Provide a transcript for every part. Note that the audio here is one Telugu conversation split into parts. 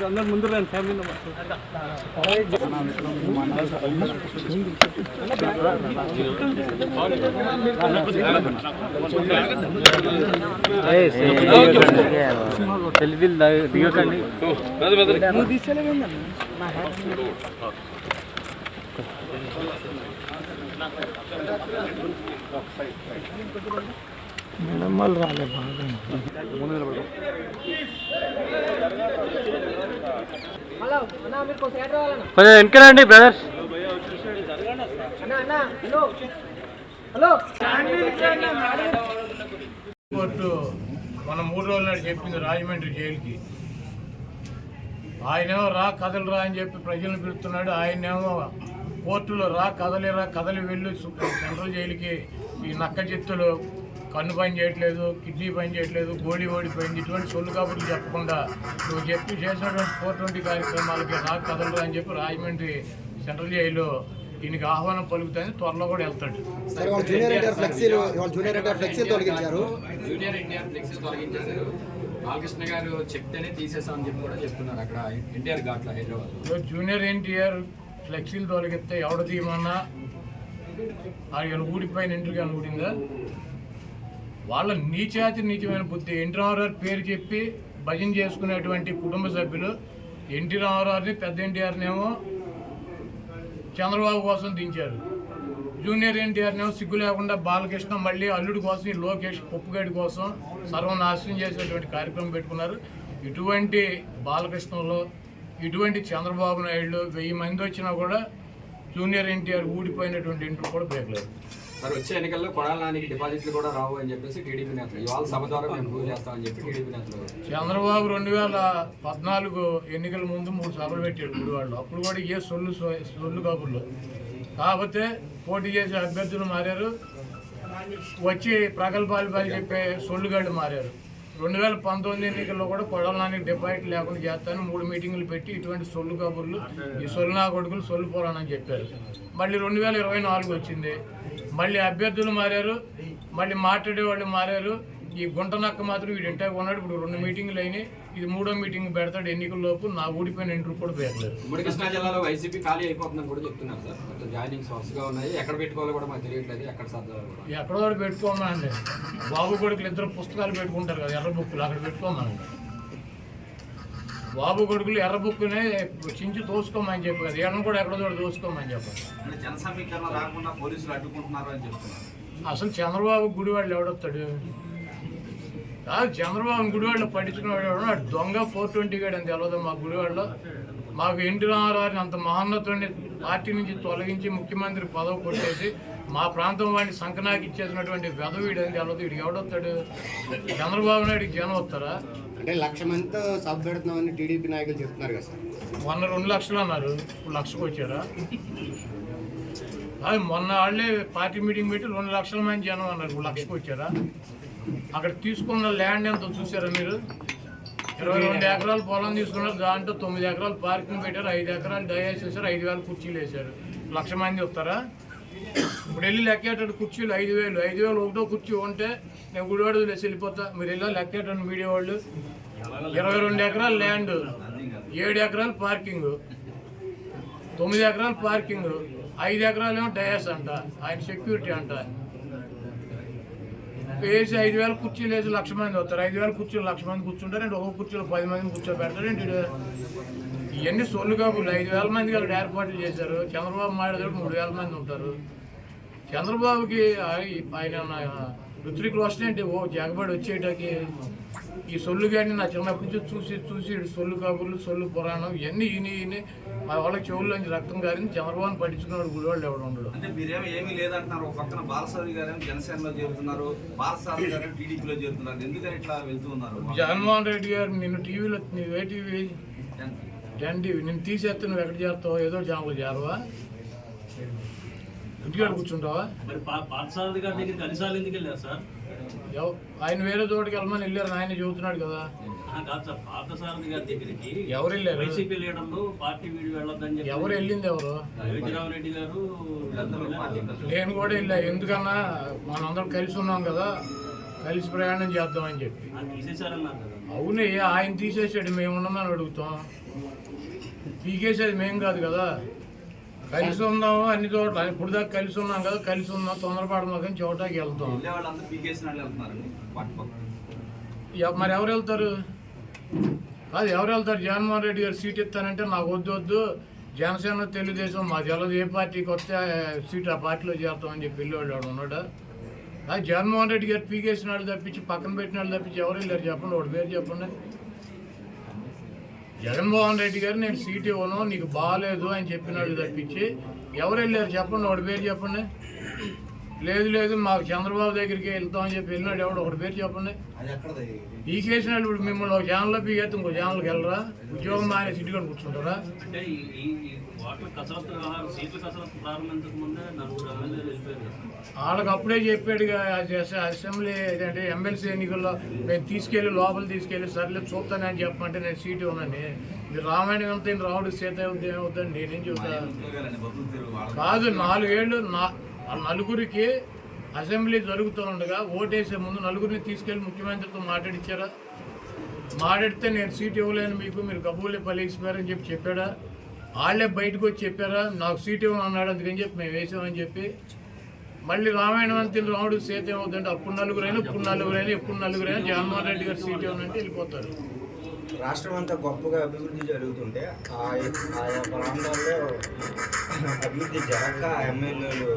అందరు ముందు రండి ఫ్యామిలీ సెల్ఫీలు దిగకండి నువ్వు తీసేలేదండి మేడమ్మలు రాలే బాగా. కొంచెం వెనకరండి బ్రదర్స్ కోర్టు మన మూడు రోజుల నాడు చెప్పింది రాజమండ్రి జైలుకి. ఆయనేమో రా కదలు రా అని చెప్పి ప్రజలను పిలుస్తున్నాడు. ఆయనేమో కోర్టులో రా కదలిరా కదలి వెళ్ళు సు- సెంట్రల్ జైలుకి ఈ నక్క చిత్తులు కన్ను పని చేయట్లేదు కిడ్నీ పని చేయట్లేదు గోళీ ఓడిపోయింది. ఇటువంటి సొల్లు కబుర్లు చెప్పకుండా నువ్వు చెప్పి చేసినటువంటి ఫోర్ ట్వంటీ కార్యక్రమాలకి రా కదలరా అని చెప్పి రాజమండ్రి సెంట్రల్ జైలు దీనికి ఆహ్వానం పలుకుతుంది త్వరలో కూడా వెళ్తాడు. సరే వాళ్ళు జూనియర్ ఎన్టీఆర్ ఫ్లెక్సీలు జూనియర్ ఫ్లెక్సీలు తొలగించారు. జూనియర్ తొలగించేశారు బాలకృష్ణ గారు చెప్తేనే తీసేసామని చెప్పి కూడా చెప్తున్నారు అక్కడ ఎన్టీఆర్ ఘాట్లో హైదరాబాద్ జూనియర్ ఎన్టీఆర్ ఫ్లెక్సీలు తొలగిస్తే ఎవడ తీయమన్నా? ఆయన ఊడిపోయిన ఇంటికి అని ఊడిందా? వాళ్ళ నీచాతి నీచమైన బుద్ధి. ఎన్టీ రామారావు పేరు చెప్పి భజన చేసుకునేటువంటి కుటుంబ సభ్యులు. ఎన్టీ రామారావుని పెద్ద ఎన్టీఆర్ని ఏమో చంద్రబాబు కోసం దించారు. జూనియర్ ఎన్టీఆర్ని ఏమో సిగ్గు లేకుండా బాలకృష్ణ మళ్ళీ అల్లుడి కోసం ఈ లోకేష్ పప్పుగడి కోసం సర్వనాశనం చేసేటువంటి కార్యక్రమం పెట్టుకున్నారు. ఇటువంటి బాలకృష్ణలో ఇటువంటి చంద్రబాబు నాయుడు వెయ్యి మంది వచ్చినా కూడా జూనియర్ ఎన్టీఆర్ ఊడిపోయినటువంటి ఇంటర్ కూడా బేగలేదు మరి వచ్చే ఎన్నికల్లో కొడాలనానికి డిపాజిట్లు కూడా రావు అని చెప్పేసి టీడీపీ నేతలు. ఇవాళ సభ ద్వారా మేము ప్రూవ్ చేస్తామని చెప్పి టీడీపీ నేతలు చంద్రబాబు రెండు వేల పద్నాలుగు ఎన్నికల ముందు మూడు సభలు పెట్టాడు గుడివాళ్ళు అప్పుడు కూడా ఏ సొల్లు సొల్లు కబుర్లు. కాకపోతే పోటీ చేసే అభ్యర్థులు మారారు. వచ్చి ప్రగల్భాలు పని చెప్పే సొల్లుగాళ్ళు మారారు. రెండు వేల పంతొమ్మిది ఎన్నికల్లో కూడా కొడవలానికి డిపాజిట్ లేకుండా చేస్తాను మూడు మీటింగులు పెట్టి ఇటువంటి సొల్లు కబుర్లు ఈ సొల్లు నా కొడుకులు సొల్లు పోరానని చెప్పారు. మళ్ళీ రెండు వేల ఇరవై నాలుగు వచ్చింది. మళ్ళీ అభ్యర్థులు మారారు. మళ్ళీ మాట్లాడే వాళ్ళు మారారు. ఈ గుంట నక్క మాత్రం వీడు ఇంటే ఉన్నాడు. ఇప్పుడు రెండు మీటింగులు అయినాయి. ఇది మూడో మీటింగ్ పెడతాడు ఎన్నికల లోపు. నా ఊడిపోయిన ఇంటర్ కూడా పేర్లేదు. ఉమ్మడి కృష్ణా జిల్లాలో వైసీపీ ఖాళీ అయిపోతుందని కూడా చెప్తున్నారు సార్. మొత్తం జాయినింగ్స్ వరుసగా ఉన్నాయి. ఎక్కడ పెట్టుకోవాలో కూడా మాకు తెలియట్లేదు. ఎక్కడ సర్దాలో ఎక్కడో ఒకటి పెట్టుకోమండి బాబు కొడుకులు ఇద్దరు పుస్తకాలు పెట్టుకుంటారు కదా ఎర్ర బుక్కులు. అక్కడ పెట్టుకోమండి బాబు కొడుకులు ఎర్ర బుక్కునే చించి తోసుకోమని చెప్పు కదా. ఎర్ర కూడా ఎక్కడో చోట తోసుకోమని చెప్పాలి అంటే జన సమీకరణ రాకుండా పోలీసులు అడ్డుకుంటున్నారు అని చెప్తున్నారు. అసలు చంద్రబాబు గుడివాళ్ళు ఎవడొస్తాడు? కాదు చంద్రబాబు ఎవడు? వాడు దొంగ ఫోర్ ట్వంటీ గడు అని తెలియదు మా గుడివాళ్ళు మాకు ఎన్టీ రామారావుని అంత మహోన్నతుడిని పార్టీ నుంచి తొలగించి ముఖ్యమంత్రి పదవి కొట్టేసి మా ప్రాంతం వాడిని సంకనాకి ఇచ్చేసినటువంటి వెదవీడు అని తెలియదు వీడికి ఎవడొస్తాడు చంద్రబాబు నాయుడికి జనం వస్తారా? అంటే లక్ష మందితో సభ పెడుతున్నామని టీడీపీ నాయకులు చెప్తున్నారు కదా సార్. మొన్న రెండు లక్షలు అన్నారు. ఇప్పుడు లక్షకు వచ్చారా అది మొన్న వాళ్ళే పార్టీ మీటింగ్ పెట్టి రెండు లక్షల మంది జనం అన్నారు. ఇప్పుడు లక్షకు వచ్చారా? అక్కడ తీసుకున్న ల్యాండ్ ఎంత చూసారా మీరు? ఇరవై రెండు ఎకరాలు. పొలం తీసుకున్నారు. దాంట్లో తొమ్మిది ఎకరాలు పార్కింగ్ పెట్టారు. ఐదు ఎకరాలు డయాస్ వేసారు ఐదు వేల కుర్చీలు వేశారు. లక్ష మంది వస్తారా? ఇప్పుడు వెళ్ళి లెక్కేటట్టు కుర్చీలు ఐదు వేలు. ఐదు వేలు ఒకటో కుర్చీ ఉంటే నేను గుడివాడ వదిలేసి వెళ్ళిపోతా. మీరు వెళ్ళి లెక్కేటండి మీడియా వాళ్ళు? ఇరవై రెండు ఎకరాలు ల్యాండ్. ఏడు ఎకరాలు పార్కింగ్. తొమ్మిది ఎకరాలు పార్కింగ్. ఐదు ఎకరాలు ఏమో డయాస్ అంట. ఆయన సెక్యూరిటీ అంట. వేసి ఐదు వేల కుర్చీలు వేసి లక్ష మంది వస్తారు. ఐదు వేల కుర్చీలు లక్ష మంది కూర్చుంటారు అండ్ ఒక్కొక్క కుర్చీలో పది మందిని కూర్చోబెడతారు ఏంటి ఇవన్నీ సొల్లు కాబులు ఐదు వేల మందికి అక్కడ ఏర్పాట్లు చేశారు. చంద్రబాబు మాట్లాడే మూడు వేల మంది ఉంటారు. చంద్రబాబుకి ఆయన ఉన్న ఋత్విక్ రోషన్ ఓ జగబడి వచ్చేటకి ఈ సొల్లు కానీ నా చిన్నప్పటి నుంచి చూసి చూసి సొల్లు కబుర్లు సొల్లు పురాణం ఇవన్నీ ఈయన ఈయన మా వాళ్ళకి చెవుల్లోంచి రక్తం గారిని చంద్రబాబు పట్టించుకున్నాడు గుడివాళ్ళు ఎవడు ఉండడు. అంటే మీరేమో ఏమీ లేదంటున్నారు. ఒక పక్కన బాలసారి గారేమో జనసేనలో చేరుతున్నారు. బాలసారి గారేమో టీడీపీలో చేరుతున్నారు. ఎందుకని ఇట్లా వెళ్తూ ఉన్నారు? జగన్మోహన్ రెడ్డి గారు నిన్ను టీవీలో నువ్వు ఏ టీవీ? Ten TV. నిన్ను తీసేస్తే నువ్వు ఎక్కడ చేస్తావు ఏదో ఛానల్ చేరవా ఇంటికాడ కూర్చుంటావా? మరి పా- పార్థసారథి గారి దగ్గరికి అన్నిసార్లు ఎందుకు వెళ్ళారు సార్? ఆయన వేరే చోటుకి వెళ్ళమని వెళ్ళారు ఆయన చెబుతున్నాడు కదా. ఆ, కాదు సార్ పార్థసారథి గారి దగ్గరికి ఎవరు వెళ్ళారు? వైసీపీ లీడర్లు పార్టీ వీడి వెళ్ళొద్దని చెప్పి ఎవరు వెళ్ళింది ఎవరు? అయోధ్యరామరెడ్డి గారు నేను కూడా వెళ్ళా ఎందుకన్నా మనందరం కలిసి ఉన్నాం కదా కలిసి ప్రయాణం చేద్దామని చెప్పి. ఆ, తీసేశారన్నారు కదా. అవునే ఆయన తీసేసాడు మేము ఉన్నామని అడుగుతాం. పీకేసేది మేం కాదు కదా. కలిసి ఉందాము అన్ని చోట్ల. ఇప్పుడు దాకా కలిసి ఉన్నాం కదా కలిసి ఉన్నాం తొందరపడమా కానీ చోటకి వెళ్తాం. మరి ఎవరు వెళ్తారు? కాదు ఎవరు వెళ్తారు? జగన్మోహన్ రెడ్డి గారు సీట్ ఇస్తానంటే నాకు వద్దు వద్దు. జనసేన తెలుగుదేశం మా తెలదు ఏ పార్టీకి వస్తే సీట్ ఆ పార్టీలో చేస్తామని చెప్పి వెళ్ళేవాడు వాడు ఉన్నాడా? అది జగన్మోహన్ రెడ్డి గారు పీకేసిన వాళ్ళు తప్పించి పక్కన పెట్టిన వాళ్ళు తప్పించి ఎవరు వెళ్ళారు చెప్పండి వాడి పేరు చెప్పండి. జగన్మోహన్ రెడ్డి గారు నేను సీట్ ఇవ్వను నీకు బాగాలేదు అని చెప్పినాడు తప్పించి ఎవరు వెళ్ళారు చెప్పండి ఒకటి పేరు చెప్పండి. లేదు లేదు మాకు చంద్రబాబు దగ్గరికి వెళ్తామని చెప్పి వెళ్ళినాడు ఎవడు ఒకటి పేరు చెప్పండి. పీకేసిన వాళ్ళు ఇప్పుడు మిమ్మల్ని ఒక ఛానల్లో పీకేస్తే ఇంకో ఛానల్కి వెళ్ళరా? ఉద్యోగం మానే సిటీలో కూర్చుంటారా? అంటే ఈ ఈ ఈ కసరత్తు సీట్ల కసరత్తు ప్రారంభించక ముందే నలుగురు. వాళ్ళకి అప్పుడే అస- అసెంబ్లీ అంటే ఎమ్మెల్సీ ఎన్నికల్లో నేను తీసుకెళ్ళి లోపల తీసుకెళ్ళి సర్లే చూస్తానని చెప్పమంటే నేను సీట్ ఇవ్వనని మీరు రామాయణం అంతా ఈయన రావుడు సీత అవుతుంది ఏమవుతుంది నేనేం చెబుతా? ఉద్యోగాలండి బతులు తిరుగు వాళ్ళ కాదు నాలుగేళ్ళు నా నలుగురికి అసెంబ్లీ జరుగుతూ ఉండగా ఓటేసే ముందు నలుగురిని తీసుకెళ్ళి ముఖ్యమంత్రితో మాట్లాడిచ్చారా? మాట్లాడితే నేను సీట్ ఇవ్వలేను మీకు మీరు కబూలే పలిగిపోయారని చెప్పి చెప్పాడా? వాళ్ళే బయటకు వచ్చి చెప్పారా? నాకు సీట్ ఇవ్వను అన్నాడు అందుకని చెప్పి మేము వేసామని చెప్పి. మళ్ళీ రామాయణం అంతే రాముడు సీత ఏమవుతుందంటే అప్పుడు నలుగురైనా ఇప్పుడు నలుగురైనా ఎప్పుడు నలుగురైనా జగన్మోహన్ రెడ్డి గారు సీట్ ఇవ్వనంటే వెళ్ళిపోతారు. రాష్ట్రం అంతా గొప్పగా అభివృద్ధి జరుగుతుంటే ఆయా ప్రాంతాల్లో అభివృద్ధి జరగక ఎమ్మెల్యేలు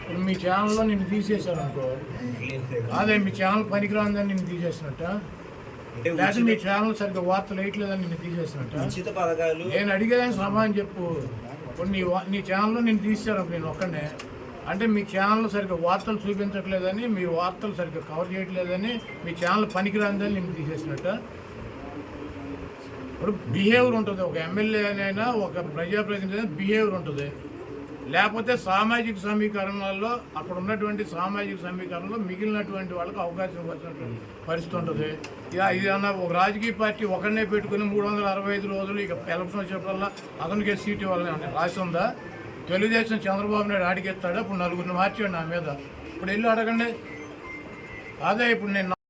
ఇప్పుడు మీ ఛానల్లో నిన్ను తీసేశారు అనుకో అదే మీ ఛానల్ పనికిరాందని నిన్ను తీసేసినట్ట. లేకపోతే మీ ఛానల్ సరిగ్గా వార్తలు వేయట్లేదని నిన్ను తీసేసినట్ట. నేను అడిగేదానికి సమాధానం చెప్పు. ఇప్పుడు నీ నీ ఛానల్లో నేను తీశాను నేను ఒక్కనే అంటే మీ ఛానల్ సరిగ్గా వార్తలు చూపించట్లేదని మీ వార్తలు సరిగ్గా కవర్ చేయట్లేదని మీ ఛానల్ పనికిరాందని నేను తీసేసినట్ట. ఇప్పుడు బిహేవియర్ ఉంటుంది. ఒక ఎమ్మెల్యేనైనా ఒక ప్రజాప్రతినిధి బిహేవియర్ ఉంటుంది. లేకపోతే సామాజిక సమీకరణాల్లో అక్కడ ఉన్నటువంటి సామాజిక సమీకరణలో మిగిలినటువంటి వాళ్ళకి అవకాశం ఇవ్వాల్సినటువంటి పరిస్థితి ఉంటుంది. ఇక ఇది అన్న ఒక రాజకీయ పార్టీ ఒకరినే పెట్టుకుని మూడు వందల అరవై ఐదు రోజులు ఇక ఎలక్షన్ వచ్చేటల్లా అతనికే సీట్ ఇవ్వాలని రాసి ఉందా? తెలుగుదేశం చంద్రబాబు నాయుడు ఆడికెత్తాడు ఇప్పుడు నలుగురిని మార్చాడు నా మీద. ఇప్పుడు వెళ్ళి అడగండి. అదే ఇప్పుడు నేను